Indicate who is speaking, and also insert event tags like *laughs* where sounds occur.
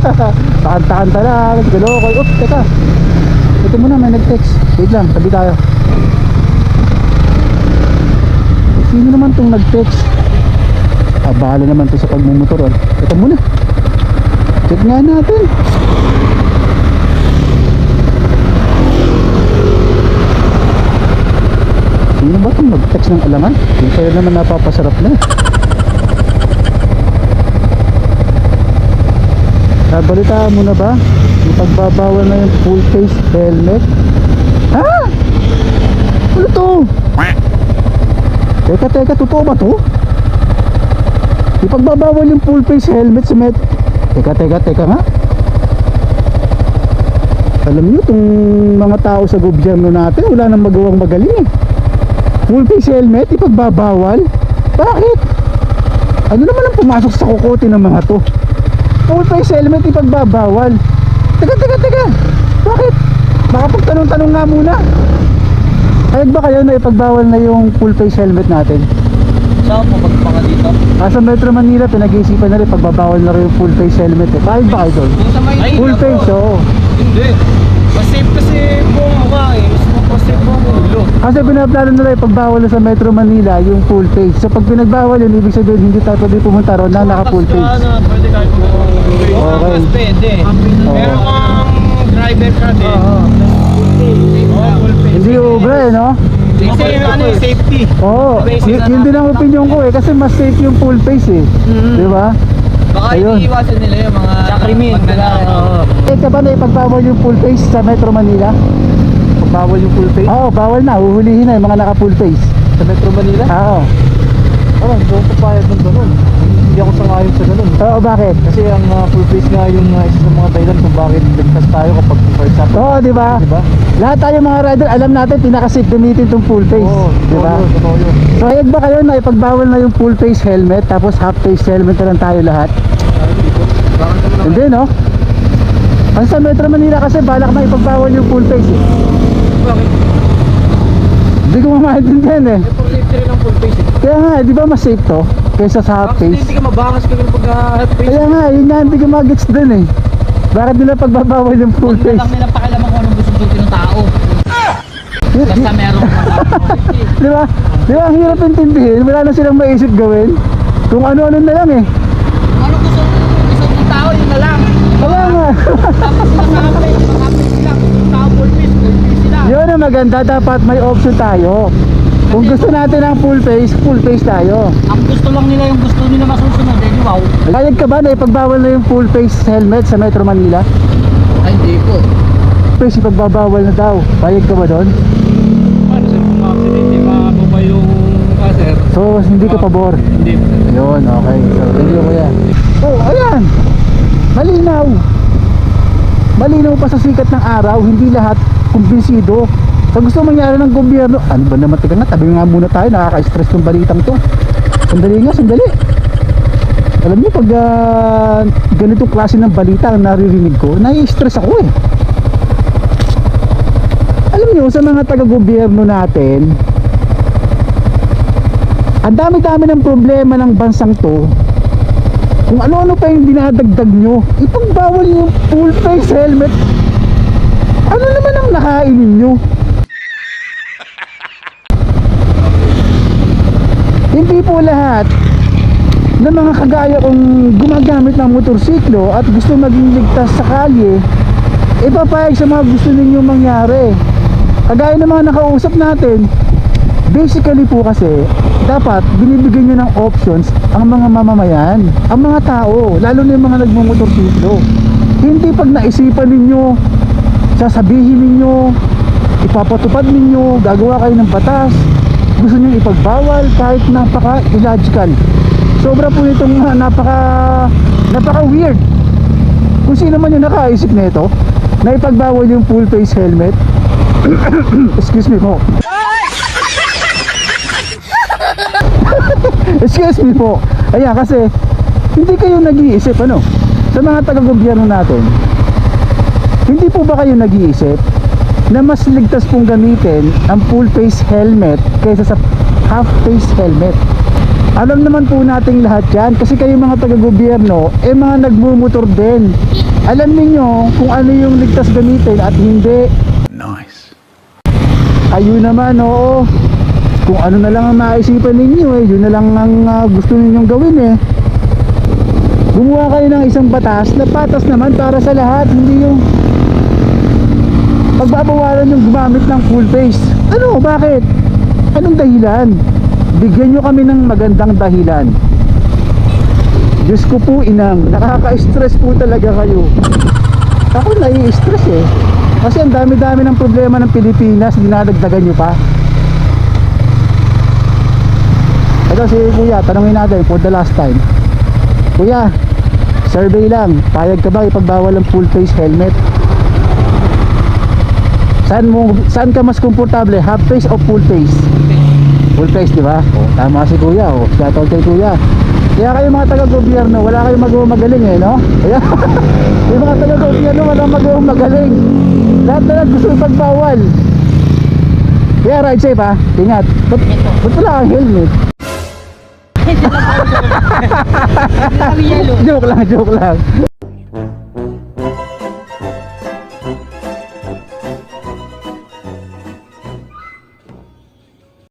Speaker 1: *laughs* Takanta-kanta lang, galokoy. Oops, teka. Ito muna, may nag-text. Wait lang, tabi tayo. Sino naman tong nag-text? Ah, bahala naman to sa pagmumotor. ah. Ito muna. Check nga natin. Sino ba itong nag-text ng alaman? Yung kayo naman napapasarap na. Nabalitaan mo na ba? Yung pagbabawal na yung full face helmet? Ha? Ano to? Teka, teka, totoo ba to? Yung pagbabawal yung full face helmet sa met... Teka, teka, teka nga. Alam niyo, itong mga tao sa gobyerno natin, wala nang magawang magaling eh. Full face helmet, ipagbabawal? Bakit? Ano naman ang pumasok sa kukote ng mga to? Full face helmet, ipagbabawal. Teka, teka, teka. Bakit? Baka pagtanong-tanong nga muna. Ayag ba kayo na ipagbawal na yung full face helmet natin?
Speaker 2: Saan mo magpaka dito?
Speaker 1: Ah, sa Metro Manila, pinag-iisipan na rin pagbabawal na rin yung full face helmet eh. Bakit ba kayo doon?
Speaker 2: Yung sa may...
Speaker 1: Full face, oo.
Speaker 2: Hindi. Mas safe kasi buong mukha eh. Mas safe buong ulo.
Speaker 1: Kasi pinaplano nila ipagbawal na sa Metro Manila yung full face. So pag pinagbawal yun, ibig sabihin hindi tayo pwede pumunta ron na naka full face.
Speaker 2: Na, pwede kahit buong
Speaker 1: Okay.
Speaker 2: Mas pwede. Pero kung driver ka din. Full face.
Speaker 1: Hindi ubra eh, no?
Speaker 2: Kasi ano eh, safety.
Speaker 1: Oo, y- yun din ang opinion ko eh. Kasi mas safe yung full face eh. Di ba?
Speaker 2: Baka
Speaker 1: Ayun.
Speaker 2: iniiwasan nila yung mga... Sa krimen. Oo.
Speaker 1: Eh, ka ba na ipagbawal yung full face sa Metro Manila?
Speaker 2: Bawal yung full face?
Speaker 1: Oo, bawal na. Huhulihin na yung mga naka full face.
Speaker 2: Sa Metro Manila?
Speaker 1: Oo.
Speaker 2: Parang hindi ako papayag ng. Hindi ako sangayon sa ganun.
Speaker 1: Oo, bakit?
Speaker 2: Kasi ang uh, full face nga yung uh, isa sa mga dahilan kung bakit ligtas tayo kapag for example.
Speaker 1: Oo, di ba?
Speaker 2: Di ba?
Speaker 1: Lahat tayo mga rider, alam natin, pinaka-safe gamitin tong full face.
Speaker 2: Oo,
Speaker 1: di ba?
Speaker 2: totoo yun.
Speaker 1: So, ayag ba kayo na ipagbawal na yung full face helmet, tapos half face helmet na lang tayo lahat? Hindi, no? Ang sa Metro Manila kasi balak na ipagbawal yung full face eh.
Speaker 2: Bakit?
Speaker 1: Hindi ko mamaintindihan eh.
Speaker 2: Eh, for safety rin ang full face eh.
Speaker 1: Kaya nga, di ba mas safe to? Kaysa sa half
Speaker 2: Bakit
Speaker 1: face.
Speaker 2: hindi ka mabangas ka ganun pag uh, half face?
Speaker 1: Kaya nga, yun nga, hindi ko magets dun eh. Bakit nila pagbabawal yung full
Speaker 3: Huwag na
Speaker 1: face?
Speaker 3: lang nilang pakialaman kung anong gusto ng tao. Basta meron ka *laughs*
Speaker 1: Di ba? Di ba, ang hirap intindihin. Wala na silang maisip gawin. Kung ano-ano na lang eh.
Speaker 3: Kung ano gusto, gusto ng tao, yun na lang.
Speaker 1: Kaya nga.
Speaker 3: Tapos *laughs* kapit, makapit sila. Yung tao full face, full face sila.
Speaker 1: Yun ang maganda. Dapat may option tayo. Kung gusto natin ang full face, full face tayo.
Speaker 3: Ang gusto lang nila yung gusto nila masusunod, eh di wow.
Speaker 1: Layag ka ba na ipagbawal na yung full face helmet sa Metro Manila?
Speaker 3: Ay hindi po.
Speaker 1: Face ipagbabawal na daw. Bayag ka ba doon?
Speaker 2: Paano sir kung accident, di mababa yung caser?
Speaker 1: So, hindi ka pabor.
Speaker 2: Hindi.
Speaker 1: Yun, okay. So, thank you kuya. Oh, ayan. Malinaw. Malinaw pa sa sikat ng araw, hindi lahat kumbinsido. Sa gusto mangyari ng gobyerno, ano ba naman, teka nga, tabi nga muna tayo, nakaka-stress yung balitang to. Sandali nga, sandali. Alam niyo, pag ah, ganitong klase ng balita ang naririnig ko, nai-stress ako eh. Alam niyo, sa mga taga-gobyerno natin, ang dami-dami ng problema ng bansang to kung ano-ano pa yung dinadagdag nyo ipagbawal yung full face helmet ano naman ang nakainin nyo hindi po lahat ng mga kagaya kong gumagamit ng motorsiklo at gusto maging ligtas sa kalye ipapayag sa mga gusto ninyong mangyari. Kagaya ng mga nakausap natin basically po kasi dapat binibigyan nyo ng options ang mga mamamayan ang mga tao lalo na yung mga nagmumotorsiklo. Hindi pag naisipan ninyo sasabihin ninyo ipapatupad ninyo gagawa kayo ng batas gusto nyo ipagbawal kahit napaka illogical sobra po nitong uh, napaka napaka weird kung sino man yung nakaisip nito na ipagbawal yung full face helmet *coughs* excuse me po *laughs* Excuse me po. Ayan kasi hindi kayo nag-iisip ano sa mga taga-gobyerno natin. Hindi po ba kayo nag-iisip na mas ligtas pong gamitin ang full face helmet kaysa sa half face helmet? Alam naman po nating lahat yan kasi kayo mga taga-gobyerno eh mga nagmumotor din. alam niyo kung ano yung ligtas gamitin at hindi. Nice. Ayun naman, oo. Kung ano na lang ang maisipan ninyo eh, yun na lang ang ah, gusto ninyong gawin eh. Gumawa kayo ng isang batas na patas naman para sa lahat, hindi yung pagbabawalan yung gumamit ng full face. Ano? Bakit? Anong dahilan? Bigyan nyo kami ng magandang dahilan. Diyos ko po inang, nakaka-stress po talaga kayo. Ako nai-stress eh. Kasi ang dami-dami ng problema ng Pilipinas, dinadagdagan nyo pa. Ito si Kuya, tanongin natin for the last time. Kuya, survey lang, payag ka ba ipagbawal ang full face helmet? Saan mo saan ka mas komportable, half face o full face? Full face, di ba? Oh, tama si Kuya, oh. Shout out kay Kuya. Kaya kayo mga taga-gobyerno, wala kayong magawang magaling eh, no? Kaya, *laughs* yung mga taga-gobyerno, wala magawang magaling. Lahat na lang gusto ipagbawal. Kaya ride safe ha, ingat. Ba't, ba't wala kang helmet? *laughs* Joke lang, joke lang.